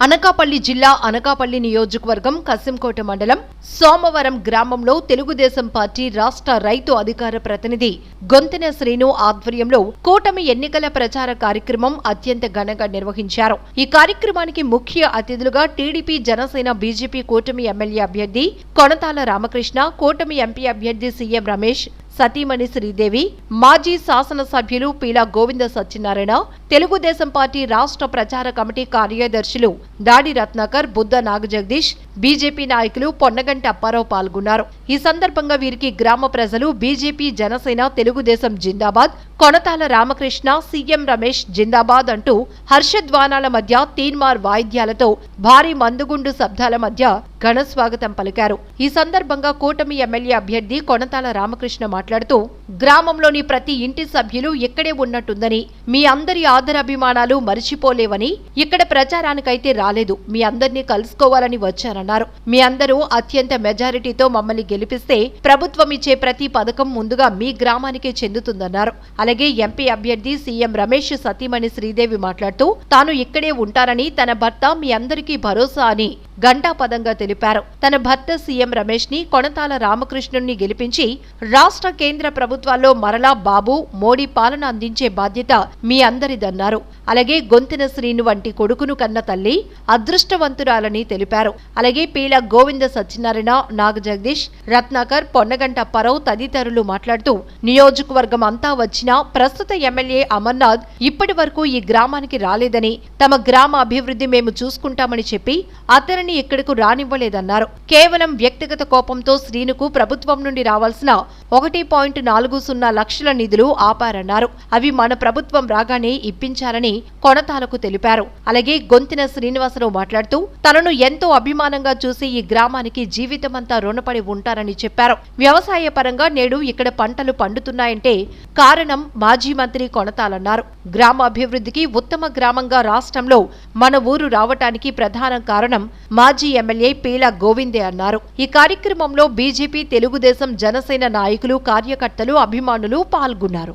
అనకాపల్లి జిల్లా అనకాపల్లి నియోజకవర్గం కసింకోట మండలం సోమవరం గ్రామంలో తెలుగుదేశం పార్టీ రాష్ట్ర రైతు అధికార ప్రతినిధి గొంతెన శ్రీను ఆధ్వర్యంలో కూటమి ఎన్నికల ప్రచార కార్యక్రమం అత్యంత ఘనంగా నిర్వహించారు. ఈ కార్యక్రమానికి ముఖ్య అతిథులుగా టీడీపీ జనసేన బీజేపీ కూటమి ఎమ్మెల్యే అభ్యర్థి కొనతాల రామకృష్ణ కూటమి ఎంపీ అభ్యర్థి సీఎం రమేష్ సతీమణి శ్రీదేవి మాజీ శాసనసభ్యులు పీలా గోవింద సత్యనారాయణ తెలుగుదేశం పార్టీ రాష్ట్ర ప్రచార కమిటీ కార్యదర్శులు దాడి రత్నాకర్ బుద్ధ నాగజగదీష్ బీజేపీ నాయకులు పొన్నగంటి అప్పారావు పాల్గొన్నారు. ఈ సందర్భంగా వీరికి గ్రామ ప్రజలు బీజేపీ జనసేన తెలుగుదేశం జిందాబాద్ కొనతాల రామకృష్ణ సీఎం రమేష్ జిందాబాద్ అంటూ హర్షధ్వానాల మధ్య తీన్మార్ వాయిద్యాలతో భారీ మందుగుండు శబ్దాల మధ్య ఘన స్వాగతం పలికారు. ఈ సందర్భంగా కూటమి ఎమ్మెల్యే అభ్యర్థి కొనతాల రామకృష్ణ మాట్లాడుతూ గ్రామంలోని ప్రతి ఇంటి సభ్యులు ఇక్కడే ఉన్నట్టుందని మీ అందరి ఆదరాభిమానాలు మరిచిపోలేవని ఇక్కడ ప్రచారానికైతే రాలేదు. మీ అందరినీ కలుసుకోవాలని వచ్చారని అన్నారు. మీ అందరూ అత్యంత మెజారిటీతో మమ్మల్ని గెలిపిస్తే ప్రభుత్వం ఇచ్చే ప్రతి పథకం ముందుగా మీ గ్రామానికే చెందుతుందన్నారు. అలాగే ఎంపీ అభ్యర్థి సీఎం రమేష్ సతీమణి శ్రీదేవి మాట్లాడుతూ తాను ఇక్కడే ఉంటానని తన భర్త మీ అందరికీ భరోసా అని ఘంటాపదంగా తెలిపారు. తన భర్త సీఎం రమేష్ని కొనతాల రామకృష్ణుణ్ణి గెలిపించి రాష్ట్ర కేంద్ర ప్రభుత్వాల్లో మరలా బాబు మోడీ పాలన అందించే బాధ్యత మీ అందరిదన్నారు. అలాగే గొంతిన శ్రీను వంటి కొడుకును కన్న తల్లి అదృష్టవంతురాలని తెలిపారు. అలాగే పీల గోవింద సత్యనారాయణ నాగ జగదీష్ రత్నాకర్ పొన్నగంట పరవ్ తదితరులు మాట్లాడుతూ నియోజకవర్గం అంతా వచ్చిన ప్రస్తుత ఎమ్మెల్యే అమర్నాథ్ ఇప్పటి వరకు ఈ గ్రామానికి రాలేదని తమ గ్రామ అభివృద్ధి మేము చూసుకుంటామని చెప్పి అతనిని ఇక్కడకు రానివ్వలేదన్నారు. కేవలం వ్యక్తిగత కోపంతో శ్రీనుకు ప్రభుత్వం నుండి రావాల్సిన ఒకటి పాయింట్ నాలుగు సున్నా లక్షల నిధులు ఆపారన్నారు. అవి మన ప్రభుత్వం రాగానే ఇప్పించాలని కొనతాలకు తెలిపారు. అలాగే గొంతిన శ్రీనివాసరావు మాట్లాడుతూ తనను ఎంతో అభిమానంగా చూసి ఈ గ్రామానికి జీవితమంతా రుణపడి ఉంటారని చెప్పారు. వ్యవసాయ పరంగా నేడు ఇక్కడ పంటలు పండుతున్నాయంటే కారణం మాజీ మంత్రి కొనతాలన్నారు. గ్రామ అభివృద్ధికి ఉత్తమ గ్రామంగా రాష్ట్రంలో మన ఊరు రావటానికి ప్రధాన కారణం మాజీ ఎమ్మెల్యే పీల గోవిందే అన్నారు. ఈ కార్యక్రమంలో బీజేపీ తెలుగుదేశం జనసేన నాయకులు కార్యకర్తలు అభిమానులు పాల్గొన్నారు.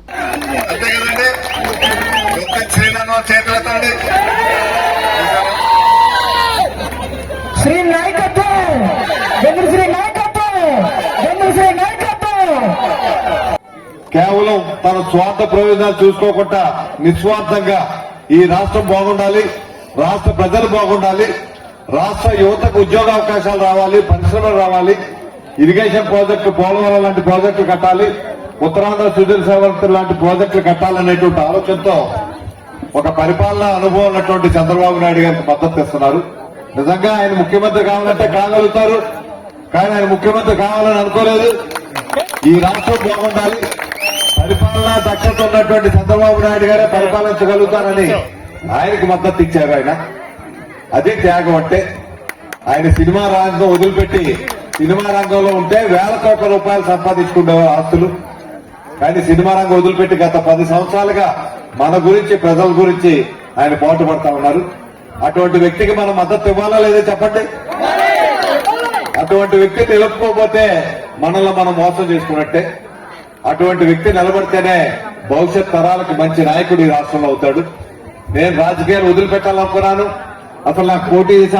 శ్రీ నాయకత్వం! శ్రీ నాయకత్వం! శ్రీ నాయకత్వం! కేవలం తన స్వార్థ ప్రయోజనాలు చూసుకోకుండా నిస్వార్థంగా ఈ రాష్ట్రం బాగుండాలి. రాష్ట్ర ప్రజలు బాగుండాలి రాష్ట్ర యువతకు ఉద్యోగ అవకాశాలు రావాలి పరిశ్రమలు రావాలి ఇరిగేషన్ ప్రాజెక్టు పోలవరం లాంటి ప్రాజెక్టులు కట్టాలి ఉత్తరాంధ్ర సుధీర్ సేవంత్ లాంటి ప్రాజెక్టులు కట్టాలనేటువంటి ఆలోచనతో ఒక పరిపాలన అనుభవం ఉన్నటువంటి చంద్రబాబు నాయుడు గారికి మద్దతు ఇస్తున్నారు. నిజంగా ఆయన ముఖ్యమంత్రి కావాలంటే కాగలుగుతారు కానీ ఆయన ముఖ్యమంత్రి కావాలని అనుకోలేదు. ఈ రాష్ట్రం బాగుండాలి పరిపాలన దక్షత ఉన్నటువంటి చంద్రబాబు నాయుడు గారే పరిపాలించగలుగుతారని ఆయనకి మద్దతు ఇచ్చారు ఆయన. అదే త్యాగం అంటే ఆయన సినిమా రంగం వదిలిపెట్టి సినిమా రంగంలో ఉంటే వేల కోట్ల రూపాయలు సంపాదించుకునే ఆస్తులు. కానీ సినిమా రంగం వదిలిపెట్టి గత పది సంవత్సరాలుగా మన గురించి ప్రజల గురించి ఆయన పోటుపడతా ఉన్నారు. అటువంటి వ్యక్తికి మనం మద్దతు ఇవ్వాలా లేదా చెప్పండి? అటువంటి వ్యక్తి నిలుపుకోకపోతే మనల్ని మనం మోసం చేసుకున్నట్టే. అటువంటి వ్యక్తి నిలబడితేనే భవిష్యత్ తరాలకు మంచి నాయకుడు ఈ రాష్ట్రంలో అవుతాడు. నేను రాజకీయాలు వదిలిపెట్టాలనుకున్నాను. అసలు నాకు పోటీ చేసే